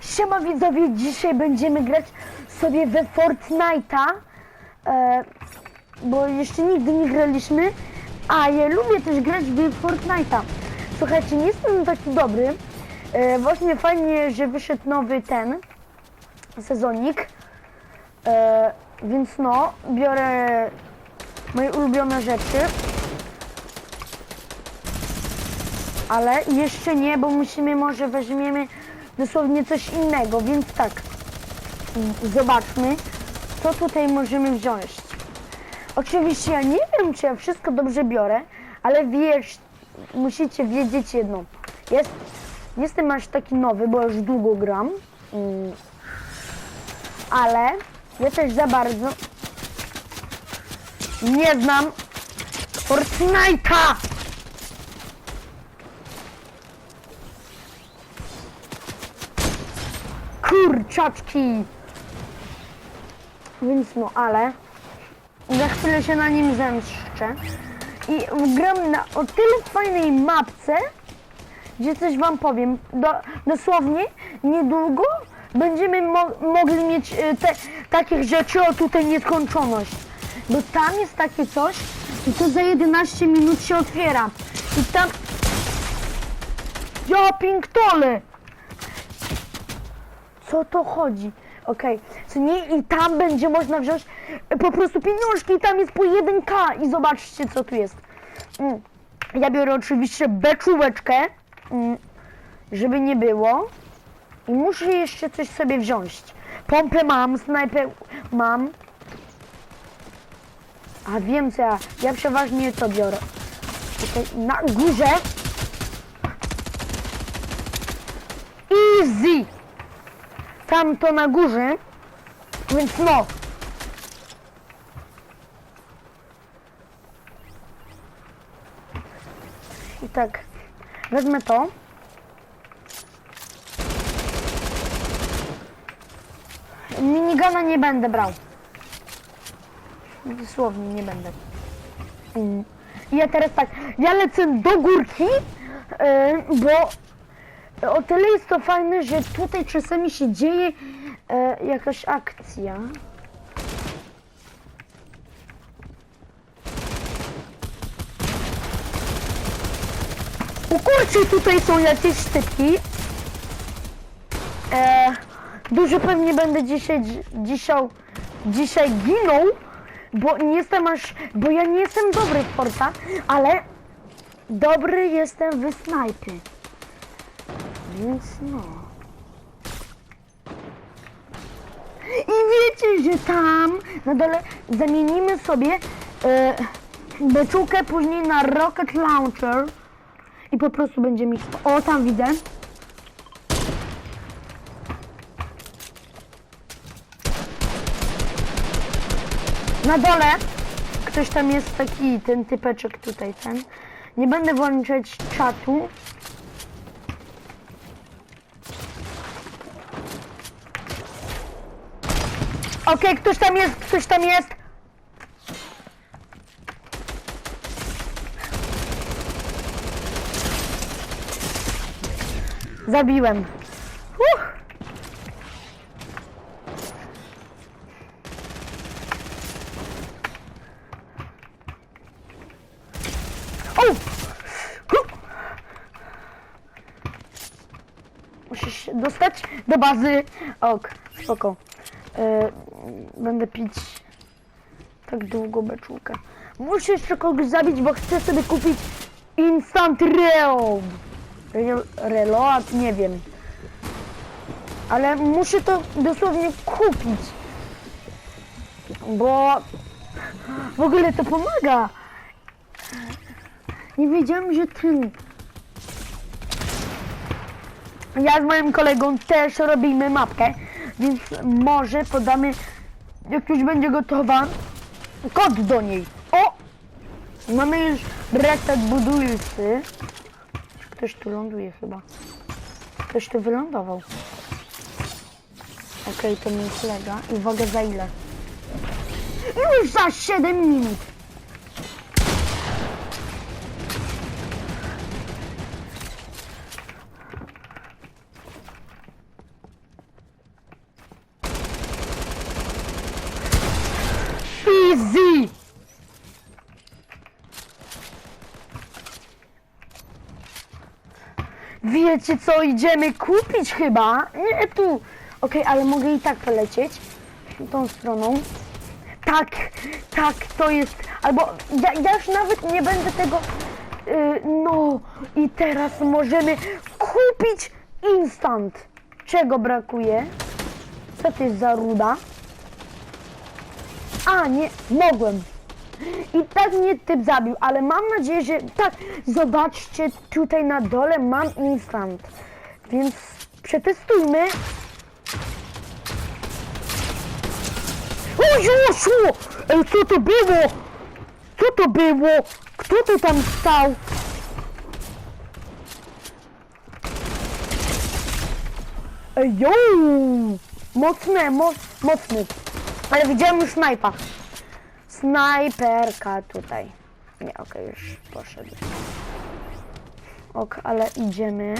Siema widzowie, dzisiaj będziemy grać sobie we Fortnite'a, e, bo jeszcze nigdy nie graliśmy, a ja lubię też grać w Fortnite'a. Słuchajcie, nie jestem taki dobry, e, właśnie fajnie, że wyszedł nowy ten sezonik, e, więc no, biorę moje ulubione rzeczy. Ale jeszcze nie, bo musimy może weźmiemy dosłownie coś innego, więc tak. Zobaczmy, co tutaj możemy wziąć. Oczywiście ja nie wiem, czy ja wszystko dobrze biorę, ale wiesz, musicie wiedzieć jedno. Jest, jestem aż taki nowy, bo już długo gram. Mm. Ale ja też za bardzo nie znam Fortnite'a! Kurczaczki! Więc no, ale za chwilę się na nim zemszczę. I gram na o tyle fajnej mapce, gdzie coś wam powiem. Do, dosłownie niedługo będziemy mo mogli mieć e, te, takich rzeczy, o tutaj nieskończoność. Bo tam jest takie coś i to za 11 minut się otwiera. I tam... Ja pinktole! Co to chodzi. Okej, co nie i tam będzie można wziąć e, po prostu pieniążki, tam jest po 1k i zobaczcie co tu jest. Mm. Ja biorę oczywiście beczułeczkę, mm, żeby nie było. I muszę jeszcze coś sobie wziąć. Pompę mam, snajpę mam. A wiem co ja, ja przeważnie to biorę. Tutaj na górze. Easy! Tam to na górze, więc no. I tak, wezmę to. Minigana nie będę brał. Dosłownie nie będę. I ja teraz tak, ja lecę do górki, yy, bo o tyle jest to fajne, że tutaj czasami się dzieje e, jakaś akcja. U kurczy tutaj są jakieś styki. E, dużo pewnie będę dzisiaj, dzisiaj, dzisiaj ginął, bo nie jestem aż, bo ja nie jestem dobry w Forta, ale dobry jestem w snajpie. Więc no. I wiecie, że tam na dole zamienimy sobie e, beczułkę później na Rocket Launcher i po prostu będziemy mieć... O, tam widzę. Na dole ktoś tam jest taki, ten typeczek tutaj, ten. Nie będę włączać czatu, Okej, ktoś tam jest, ktoś tam jest. Zabiłem. Uff. O! Musisz się dostać do bazy. Ok, spoko. E, będę pić tak długo beczułkę. Muszę jeszcze kogoś zabić, bo chcę sobie kupić Instant Reload. Re- Reload, nie wiem. Ale muszę to dosłownie kupić. Bo w ogóle to pomaga. Nie wiedziałem, że ten... Ja z moim kolegą też robimy mapkę, więc może podamy, jak już będzie gotowa, kod do niej. O! Mamy już reset budulcy. Ktoś tu ląduje chyba. Ktoś tu wylądował. Okej, to mój kolega. I uwaga za ile? Już za 7 minut. Easy! Wiecie co, idziemy kupić chyba? Nie tu. Okej, ale mogę i tak polecieć. Tą stroną. Tak, tak, to jest. Albo ja, ja już nawet nie będę tego. y, no i teraz możemy kupić instant. Czego brakuje? Co to jest za ruda? A, nie, mogłem. I tak mnie typ zabił, ale mam nadzieję, że tak, zobaczcie, tutaj na dole mam instant. Więc przetestujmy. O Joszu! Ej, co to było? Co to było? Kto tu tam stał? Ej, jo! Mocne, mo mocny. Ale widziałem już snajpa. Snajperka tutaj. Nie, okej, już poszedł. Ok, ale idziemy.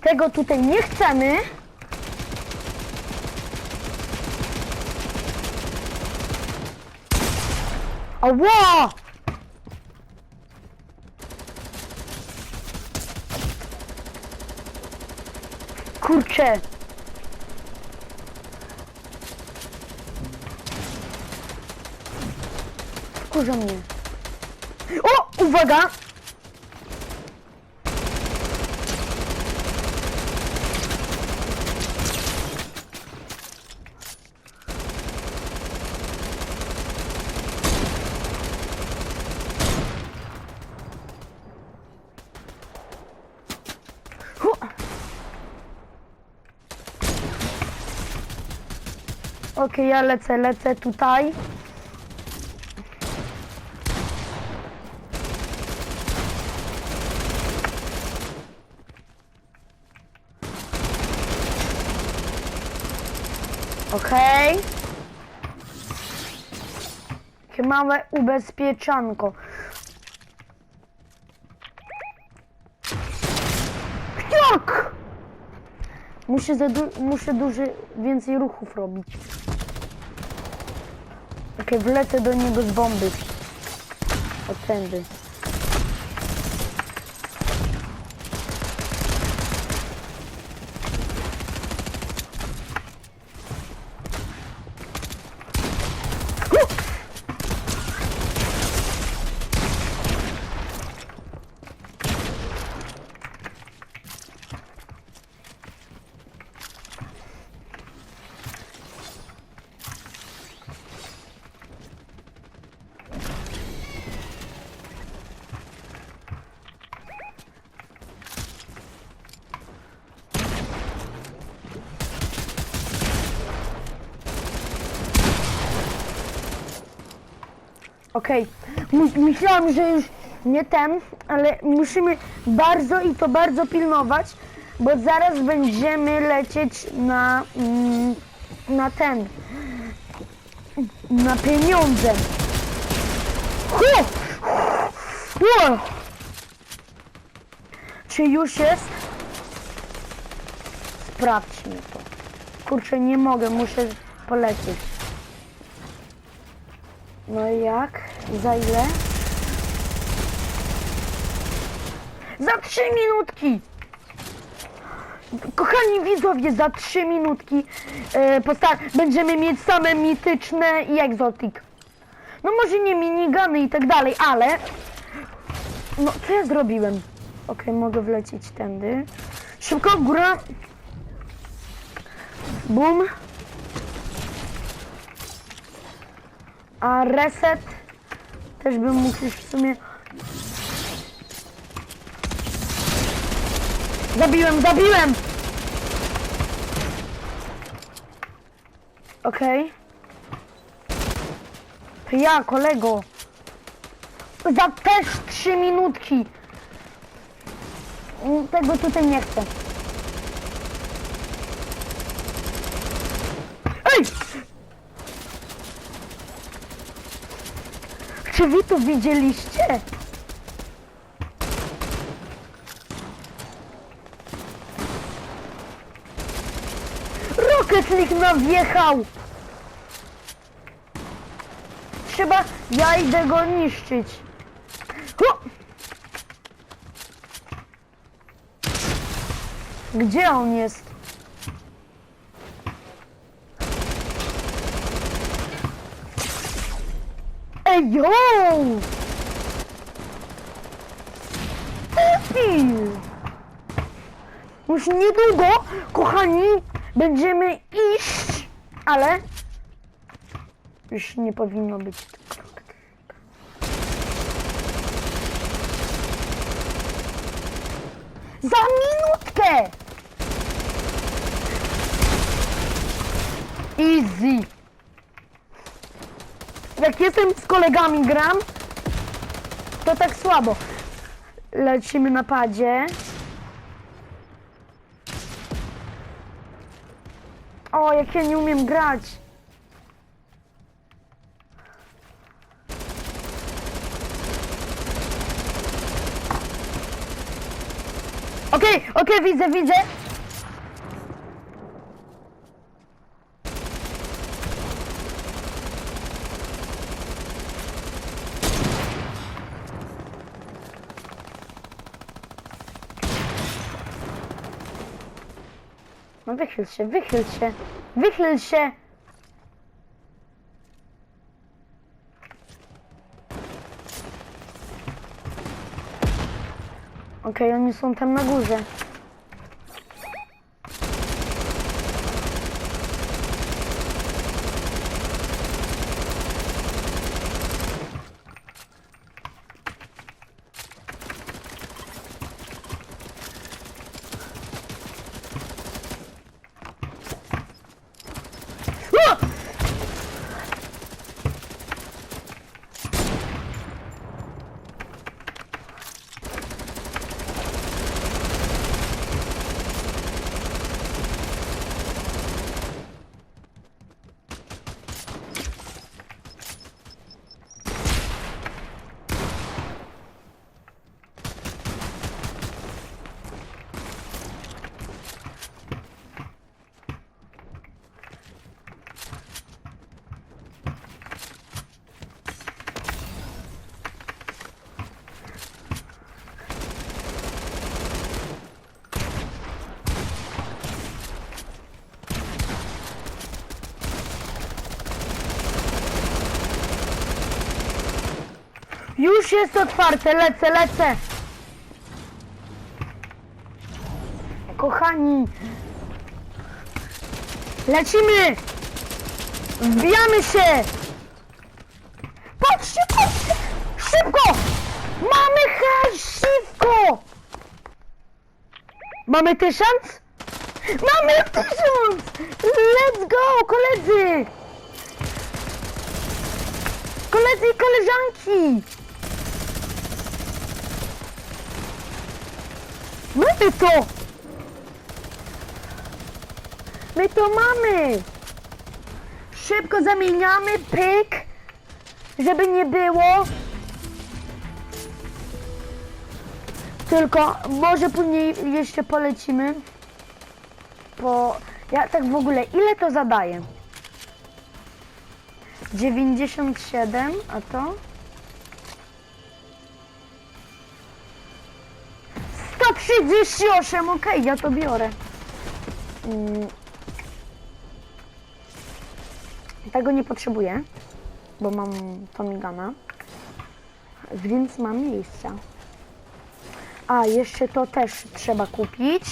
Tego tutaj nie chcemy. Ała! Kurczę. Wkurza mnie. O! Uwaga! Okej, ja lecę, lecę tutaj. Okej. Takie małe ubezpieczanko. Muszę, za du- muszę duży, więcej ruchów robić. Okej, wlecę do niego z bomby. Od. Okej, My- myślałam, że już nie ten, ale musimy bardzo i to bardzo pilnować, bo zaraz będziemy lecieć na, mm, na ten, na pieniądze. Hu! Hu! Czy już jest? Sprawdźmy to. Kurczę, nie mogę, muszę polecieć. No i jak? Za ile? Za trzy minutki! Kochani widzowie, za trzy minutki e, będziemy mieć same mityczne i egzotik. No może nie minigany i tak dalej, ale... No, co ja zrobiłem? Okej, mogę wlecieć tędy. Szybko, góra. Bum. A reset też bym mógł już w sumie. Zabiłem, zabiłem! Okej. To ja, kolego. Za też trzy minutki. Tego tutaj nie chcę. Ej! Czy wy to widzieliście? Rocket League nam wjechał! Trzeba... Ja idę go niszczyć. Ho! Gdzie on jest? Ej! Już niedługo, kochani, będziemy iść, ale już nie powinno być. Za minutkę! Easy. Jak jestem z kolegami gram, to tak słabo. Lecimy na padzie. O, jak ja nie umiem grać. Okej, okej, widzę, widzę. No wychyl się, wychyl się, wychyl się. Okej, oni są tam na górze. O! Już jest otwarte, lecę, lecę. Kochani, lecimy. Wbijamy się. Patrzcie, patrzcie, szybko. Mamy hajs, szybko. Mamy tysiąc? Mamy tysiąc. Let's go, koledzy. Koledzy i koleżanki! Mamy to! My to mamy! Szybko zamieniamy, pyk, żeby nie było. Tylko może później jeszcze polecimy. Po... Ja tak w ogóle, ile to zadaje? 97, a to? 138, okej, ja to biorę. Mm. Tego nie potrzebuję, bo mam Tomigana, więc mam miejsca. A, jeszcze to też trzeba kupić.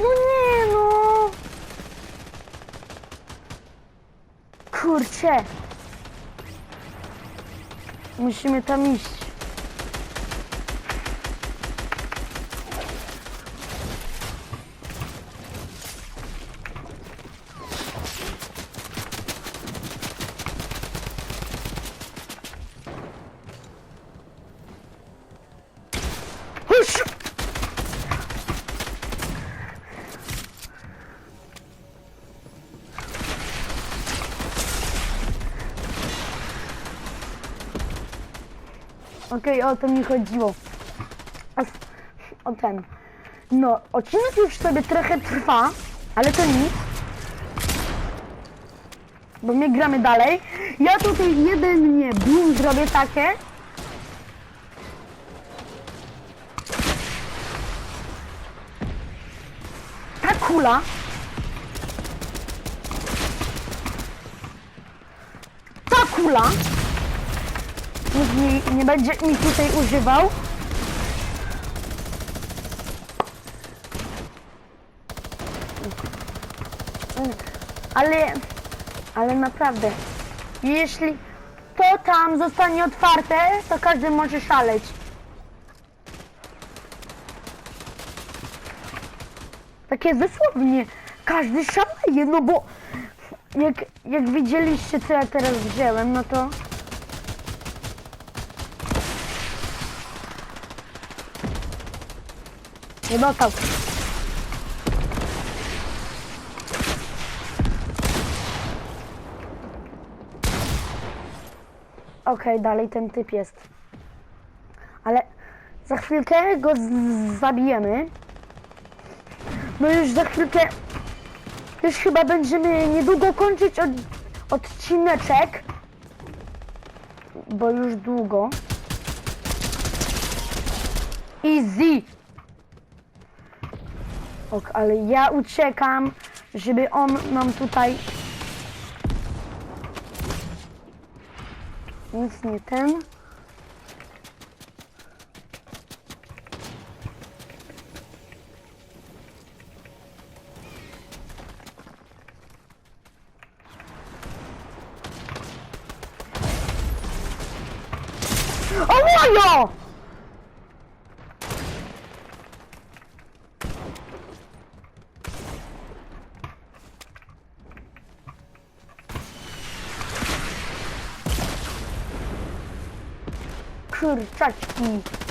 No nie no! Kurczę! Musimy tam iść. Okej, o to mi chodziło. O ten. No, odcinek już sobie trochę trwa, ale to nic. Bo my gramy dalej. Ja tutaj jeden nie boom zrobię takie. Ta kula. Ta kula. Nikt mi, nie będzie mi tutaj używał. Ale, ale naprawdę, jeśli to tam zostanie otwarte, to każdy może szaleć. Takie dosłownie, każdy szaleje, no bo jak, jak widzieliście co ja teraz wziąłem, no to nie dostał. Okej, dalej ten typ jest. Ale za chwilkę go zabijemy. No już za chwilkę. Już chyba będziemy niedługo kończyć od, odcineczek. Bo już długo. Easy. Ok, ale ja uciekam, żeby on nam tutaj nic nie ten. O mojo! Kurczaczki.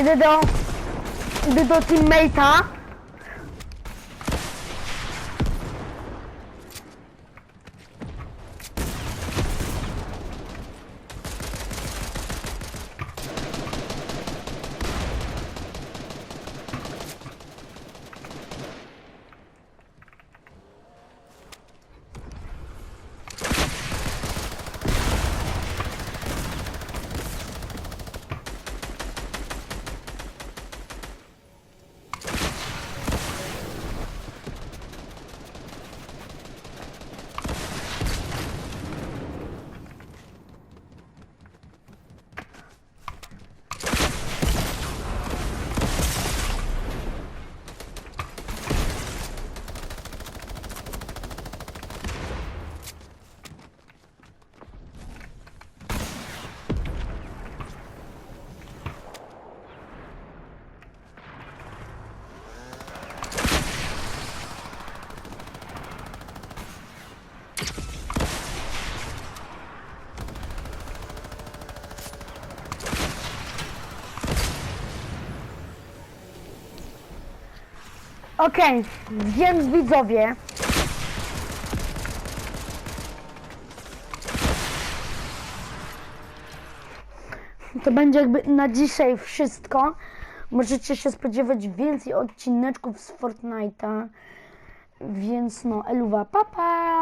Idę do... Idę do teammate'a. Okej, więc widzowie. To będzie jakby na dzisiaj wszystko. Możecie się spodziewać więcej odcineczków z Fortnite'a. Więc no, Eluwa, papa!